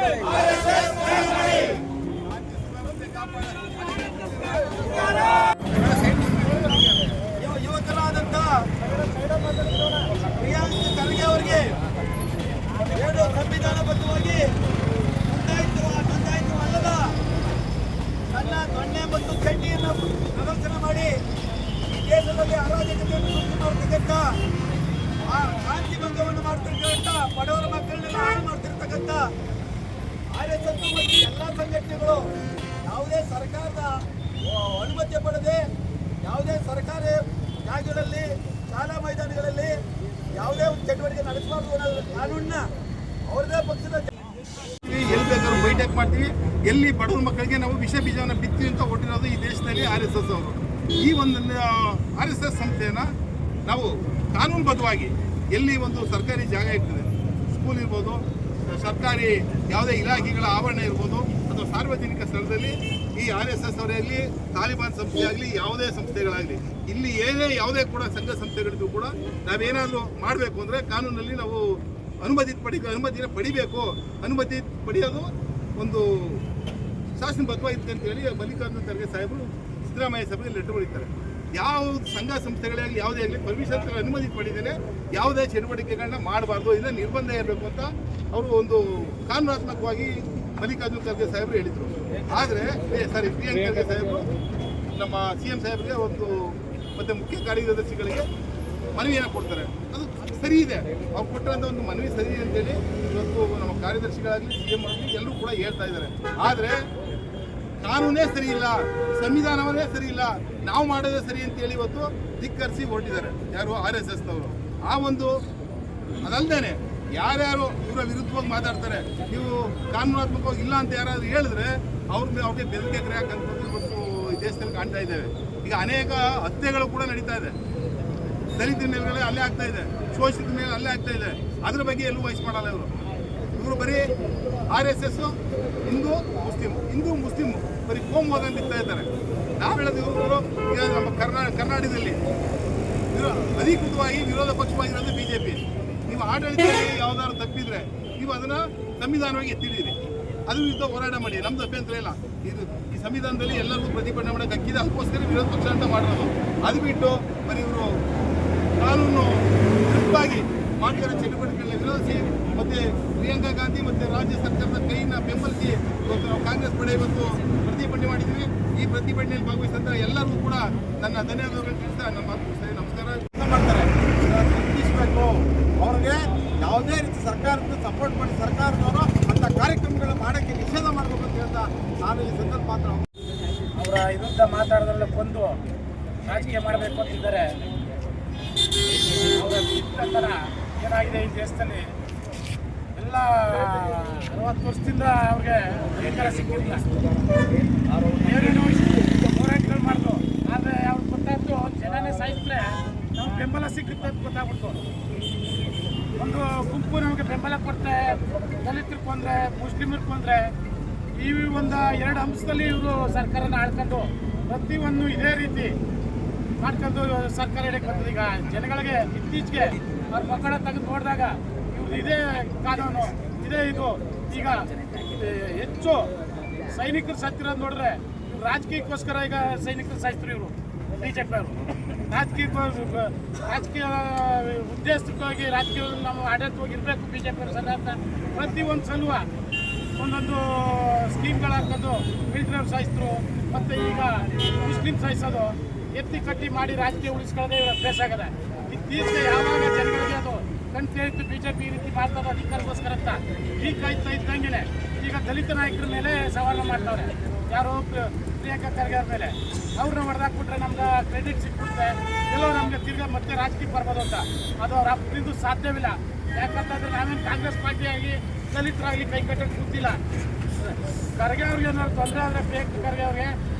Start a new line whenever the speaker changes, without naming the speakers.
Ban ಮಾಡಿ
ಯುವ ಯುವಕರಾದಂಥ ಪ್ರಿಯಾಂಕ್ ಖರ್ಗೆ ಅವರಿಗೆ ಸಂವಿಧಾನಬದ್ಧವಾಗಿ ನೋಂದಾಯಿತ ನೋಂದಾಯಿತ ಅಲ್ಲದ ತನ್ನ ದೊಣ್ಣೆ ಮತ್ತು ಚಡ್ಡಿಯನ್ನು ಪ್ರದರ್ಶನ ಮಾಡಿ ಈ ದೇಶದಲ್ಲಿ ಅರಾಜಕತೆಯನ್ನು ಮಾಡ್ತಕ್ಕಂಥ ಆ ಭಂಗವನ್ನು ಮಾಡ್ತಿರ್ತಕ್ಕಂಥ ಬಡವರ ಮಕ್ಕಳನ್ನೆಲ್ಲ ಹಾಳು ಮಾಡ್ತಿರ್ತಕ್ಕಂಥ ಆರ್ ಎಸ್ ಎಸ್ ಮತ್ತು ಎಲ್ಲ ಸಂಘಟನೆಗಳು ಯಾವುದೇ ಸರ್ಕಾರದ ಅನುಮತಿ ಪಡೆದೆ ಯಾವುದೇ ಸರ್ಕಾರಿ ಜಾಗಗಳಲ್ಲಿ, ಶಾಲಾ ಮೈದಾನಗಳಲ್ಲಿ ಯಾವುದೇ ಒಂದು ಚಟುವಟಿಕೆ ನಡೆಸಬಾರ್ದು ಅನ್ನೋ ಕಾನೂನನ್ನ ಅವ್ರದೇ ಪಕ್ಷದ
ಎಲ್ಲಿ ಬೇಕಾದ್ರೂ ಬೈಟೆಕ್ ಮಾಡ್ತೀವಿ. ಎಲ್ಲಿ ಬಡವ್ರ ಮಕ್ಕಳಿಗೆ ನಾವು ವಿಷ ಬೀಜವನ್ನು ಬಿತ್ತೀವಿ ಅಂತ ಹೊಟ್ಟಿರೋದು ಈ ದೇಶದಲ್ಲಿ ಆರ್ ಎಸ್ ಎಸ್ ಅವರು. ಈ ಒಂದು ಆರ್ ಎಸ್ ಎಸ್ ಸಂಸ್ಥೆಯನ್ನು ನಾವು ಕಾನೂನುಬದ್ಧವಾಗಿ ಎಲ್ಲಿ ಒಂದು ಸರ್ಕಾರಿ ಜಾಗ ಇರ್ತದೆ ಸ್ಕೂಲ್ ಇರ್ಬೋದು ಸರ್ಕಾರಿ ಯಾವುದೇ ಇಲಾಖೆಗಳ ಆವರಣ ಇರ್ಬೋದು ಅಥವಾ ಸಾರ್ವಜನಿಕ ಸ್ಥಳದಲ್ಲಿ ಈ ಆರ್ ಎಸ್ ಎಸ್ ಅವರಲ್ಲಿ ತಾಲಿಬಾನ್ ಸಂಸ್ಥೆ ಆಗಲಿ ಯಾವುದೇ ಸಂಸ್ಥೆಗಳಾಗಲಿ, ಇಲ್ಲಿ ಏನೇ ಯಾವುದೇ ಕೂಡ ಸಂಘ ಸಂಸ್ಥೆಗಳಿಗೂ ಕೂಡ ನಾವೇನಾದರೂ ಮಾಡಬೇಕು ಅಂದರೆ ಕಾನೂನಲ್ಲಿ ನಾವು ಅನುಮತಿ ಪಡಿ, ಅನುಮತಿನ ಪಡಿಬೇಕು. ಅನುಮತಿ ಪಡೆಯೋದು ಒಂದು ಶಾಸನಬದ್ಧವಾಗಿರುತ್ತೆ ಅಂತೇಳಿ ಮಲ್ಲಿಕಾರ್ಜುನ ಖರ್ಗೆ ಸಾಹೇಬರು ಸಿದ್ದರಾಮಯ್ಯ ಸಭೆಯಲ್ಲಿ ಲೆಟರ್ ಬರೀತಾರೆ. ಯಾವ ಸಂಘ ಸಂಸ್ಥೆಗಳೇ ಆಗಲಿ ಯಾವುದೇ ಆಗಲಿ ಪರ್ಮಿಷನ್ ಅನುಮತಿ ಪಡೆದೇನೆ ಯಾವುದೇ ಚಟುವಟಿಕೆಗಳನ್ನ ಮಾಡಬಾರ್ದು. ಇದನ್ನ ನಿರ್ಬಂಧ ಇರಬೇಕು ಅಂತ ಅವರು ಒಂದು ಕಾನೂನಾತ್ಮಕವಾಗಿ ಮಲ್ಲಿಕಾರ್ಜುನ್ ಖರ್ಗೆ ಸಾಹೇಬರು ಹೇಳಿದರು. ಆದರೆ ಸಾರಿ ಪ್ರಿಯಾಂಕ್ ಖರ್ಗೆ ಸಾಹೇಬರು, ನಮ್ಮ ಸಿ ಎಂ ಸಾಹೇಬ್ಗೆ ಒಂದು ಮತ್ತು ಮುಖ್ಯ ಕಾರ್ಯದರ್ಶಿಗಳಿಗೆ ಮನವಿಯನ್ನು ಕೊಡ್ತಾರೆ. ಅದು ಸರಿ ಇದೆ. ಅವ್ರು ಕೊಟ್ಟಂತ ಒಂದು ಮನವಿ ಸರಿ ಅಂತೇಳಿ ಇವತ್ತು ನಮ್ಮ ಕಾರ್ಯದರ್ಶಿಗಳಾಗಲಿ, ಸಿ ಎಂ ಆಗಲಿ ಎಲ್ಲರೂ ಕೂಡ ಹೇಳ್ತಾ ಇದ್ದಾರೆ. ಆದರೆ ಕಾನೂನೇ ಸರಿ ಇಲ್ಲ, ಸಂವಿಧಾನವನ್ನೇ ಸರಿ ಇಲ್ಲ, ನಾವು ಮಾಡೋದೇ ಸರಿ ಅಂತೇಳಿ ಇವತ್ತು ಧಿಕ್ಕರಿಸಿ ಹೊರಟಿದ್ದಾರೆ. ಯಾರು ಆರ್ ಎಸ್ ಎಸ್ನವರು ಆ ಒಂದು ಅದಲ್ದೇನೆ ಯಾರ್ಯಾರು ಇವರ ವಿರುದ್ಧವಾಗಿ ಮಾತಾಡ್ತಾರೆ, ನೀವು ಕಾನೂನಾತ್ಮಕವಾಗಿ ಇಲ್ಲ ಅಂತ ಯಾರಾದರೂ ಹೇಳಿದ್ರೆ ಅವ್ರ ಅವ್ರಿಗೆ ಬೆದರಿಕೆ ಹಾಕಂಥದ್ದು ಇವತ್ತು ದೇಶದಲ್ಲಿ ಕಾಣ್ತಾ ಇದ್ದೇವೆ. ಈಗ ಅನೇಕ ಹತ್ಯೆಗಳು ಕೂಡ ನಡೀತಾ ಇದೆ. ದಲಿತರ ಮೇಲೆ ಅಲ್ಲೇ ಆಗ್ತಾ ಇದೆ. ಶೋಷಿತ ಮೇಲೆ ಅಲ್ಲೇ ಆಗ್ತಾ ಇದೆ. ಅದ್ರ ಬಗ್ಗೆ ಎಲ್ಲೂ ವಹಿಸ್ ಮಾಡಲ್ಲ ಇವರು. ಇವರು ಬರೀ R S S Hindu, Muslim. Hindu, Muslim. ಬರೀ ಕೋಮುವಾದ ಇರ್ತಾ ಇದ್ದಾರೆ. ನಾವು ಹೇಳೋದು ಇವರು ನಮ್ಮ ಕರ್ನಾ, ಕರ್ನಾಟಕದಲ್ಲಿ ಅಧಿಕೃತವಾಗಿ ವಿರೋಧ ಪಕ್ಷವಾಗಿರೋದು ಬಿ ಜೆ ಪಿ ನೀವು ಆಡಳಿತದಲ್ಲಿ ಯಾವ್ದಾದ್ರು ತಪ್ಪಿದ್ರೆ ನೀವು ಅದನ್ನ ಸಂವಿಧಾನವಾಗಿ ಎತ್ತಿಡಿರಿ ಅದ್ರ ವಿರುದ್ಧ ಹೋರಾಟ ಮಾಡಿ. ನಮ್ದು ಅಭ್ಯಂತರ ಇಲ್ಲ. ಇದು ಈ ಸಂವಿಧಾನದಲ್ಲಿ ಎಲ್ಲರಿಗೂ ಪ್ರತಿಭಟನೆ ಮಾಡಕ್ಕೆ ಹಕ್ಕಿದೆ ಅದಕ್ಕೋಸ್ಕರ ವಿರೋಧ ಪಕ್ಷ ಅಂತ ಮಾಡಿರೋದು. ಅದು ಬಿಟ್ಟು ಬರೀ ಇವರು ಕಾನೂನು ವಿರುದ್ಧವಾಗಿ ಮಾಡ್ತಿರೋ ಚಟುವಟಿಕೆಗಳನ್ನ ವಿರೋಧಿಸಿ ಮತ್ತೆ ಪ್ರಿಯಾಂಕಾ ಗಾಂಧಿ ಮತ್ತೆ ರಾಜ್ಯ ಸರ್ಕಾರದ ಕೈನ ಬೆಂಬಲಿಸಿ ಇವತ್ತು ನಾವು ಕಾಂಗ್ರೆಸ್ ಪಡೆ ಇವತ್ತು ಪ್ರತಿಭಟನೆ ಮಾಡಿದ್ದೀವಿ ಈ ಪ್ರತಿಭಟನೆಯಲ್ಲಿ ಭಾಗವಹಿಸಿದಂತ ಎಲ್ಲರೂ ಕೂಡ ನನ್ನ ಧನ್ಯವಾದಗಳು ತಿಳಿಸ್ತಾ ನಮ್ಮ ಮಾತು ನಮಸ್ಕಾರ.
ಕೆಲಸ ಮಾಡ್ತಾರೆ. ಖಂಡಿಸಬೇಕು ಅವ್ರಿಗೆ ಯಾವುದೇ ರೀತಿ ಸರ್ಕಾರದ ಸಪೋರ್ಟ್ ಮಾಡಿ ಸರ್ಕಾರದವರು ಅಂತ ಕಾರ್ಯಕ್ರಮಗಳು ಮಾಡೋಕ್ಕೆ ನಿಷೇಧ ಮಾಡಬೇಕು ಅಂತ ಹೇಳ್ತಾ ನಾನು ಈ ಸಂದರ್ಭ ಮಾತ್ರ
ಅವರ ವಿರುದ್ಧ ಮಾತಾಡೋದ್ರಲ್ಲ ಕೊಂದು ರಾಜಕೀಯ ಮಾಡಬೇಕು ಅಂತಿದ್ದಾರೆ. ಅವರ ಏನಾಗಿದೆ ಈ ದೇಶದಲ್ಲಿ. ಎಲ್ಲ ಅರವತ್ತು ವರ್ಷದಿಂದ ಅವ್ರಿಗೆ ಬೇಕಾರ ಸಿಕ್ಕಿಲ್ಲ. ಏನೇನೋ ಹೋರಾಟಗಳು ಮಾಡಿದ್ರು ಆದರೆ ಅವ್ರಿಗೆ ಗೊತ್ತಾಯ್ತು ಜನನೇ ಸಾಯಿಸಿದ್ರೆ ನಮ್ಗೆ ಬೆಂಬಲ ಸಿಕ್ಕುತ್ತೆ ಅಂತ ಗೊತ್ತಾಗ್ಬಿಡ್ತು. ಒಂದು ಗುಂಪು ನಮಗೆ ಬೆಂಬಲ ಕೊಡ್ತೆ, ದಲಿತರು ಕೊಂದ್ರೆ, ಮುಸ್ಲಿಮರು ಕೊಂದ್ರೆ, ಈ ಒಂದು ಎರಡು ಅಂಶದಲ್ಲಿ ಇವರು ಸರ್ಕಾರನ ಆಳ್ಕೊಂಡು ಪ್ರತಿಯೊಂದು ಇದೇ ರೀತಿ ಮಾಡ್ಕೊಂಡು ಸರ್ಕಾರ ಹಿಡಿಯಕ್ಕೆ ಬರ್ತದೆ ಈಗ ಜನಗಳಿಗೆ ಇತ್ತೀಚೆಗೆ ಅವ್ರ ಮಕ್ಕಳ ತೆಗೆದು ನೋಡಿದಾಗ ಇವ್ರದ್ದು ಇದೇ ಕಾನೂನು, ಇದೇ ಇದು. ಈಗ ಹೆಚ್ಚು ಸೈನಿಕರು ಸತ್ತಿರೋದು ನೋಡಿದ್ರೆ ರಾಜಕೀಯಕ್ಕೋಸ್ಕರ ಈಗ ಸೈನಿಕರು ಸಾಯ್ತಾರೆ ಇವರು ಬಿ ಜೆ ಪಿ ಅವರು. ರಾಜಕೀಯ ರಾಜಕೀಯ ಉದ್ದೇಶಕ್ಕಾಗಿ ರಾಜಕೀಯ ನಮ್ಮ ಆಡಳಿತವಾಗಿ ಇರಬೇಕು ಬಿ ಜೆ ಪಿ ಪ್ರತಿ ಒಂದು ಸಲುವ ಒಂದೊಂದು ಸ್ಕೀಮ್ಗಳು ಹಾಕೋದು ಮಿಲಿಟರಿ ಸಾಯಿಸಿದ್ರು ಮತ್ತು ಈಗ ಮುಸ್ಲಿಂ ಸಾಯಿಸೋದು ಎತ್ತಿ ಕಟ್ಟಿ ಮಾಡಿ ರಾಜಕೀಯ ಉಳಿಸ್ಕೊಳ್ಳೋದೇ ಇವರ ಅಭ್ಯಾಸ ಆಗದೆ. ಇತ್ತೀಚೆಗೆ ಯಾವಾಗ ಜನಗಳಿಗೆ ಅದು ಬಿ ಜೆ ಪಿ ಈ ರೀತಿ ಮಾಡ್ತಾರೆ ಅಧಿಕಾರಕ್ಕೋಸ್ಕರ ಅಂತ ಈ ಕಾಯ್ತಾ ಇದ್ದಂಗೆ ಈಗ ದಲಿತ ನಾಯಕರ ಮೇಲೆ ಸವಾಲು ಮಾಡ್ತಾವ್ರೆ. ಯಾರೋ ಪ್ರ- ಪ್ರಿಯಾಂಕಾ ಖರ್ಗೆ ಅವ್ರ ಮೇಲೆ. ಅವ್ರನ್ನ ಹೊಡೆದಾಕ್ಬಿಟ್ರೆ ನಮ್ಗೆ ಕ್ರೆಡಿಟ್ ಸಿಕ್ಬಿಡುತ್ತೆ. ಎಲ್ಲೋ ನಮಗೆ ತಿರ್ಗ ಮತ್ತೆ ರಾಜಕೀಯ ಬರ್ಬೋದು ಅಂತ. ಅದು ಅವ್ರ ಅಪ್ಪಿಂದು ಸಾಧ್ಯವಿಲ್ಲ. ಯಾಕಂತಂದ್ರೆ ನಾವೇನು ಕಾಂಗ್ರೆಸ್ ಪಾರ್ಟಿಯಾಗಿ ದಲಿತರಾಗಿ ಕೈ ಕಟ್ಟಕ್ಕೆ ಕೂತಿಲ್ಲ. ಖರ್ಗೆ ಅವ್ರಿಗೆ ಏನಾದ್ರು ತೊಂದರೆ ಆದರೆ ಪ್ರಿಯಾಂಕಾ ಖರ್ಗೆ ಅವ್ರಿಗೆ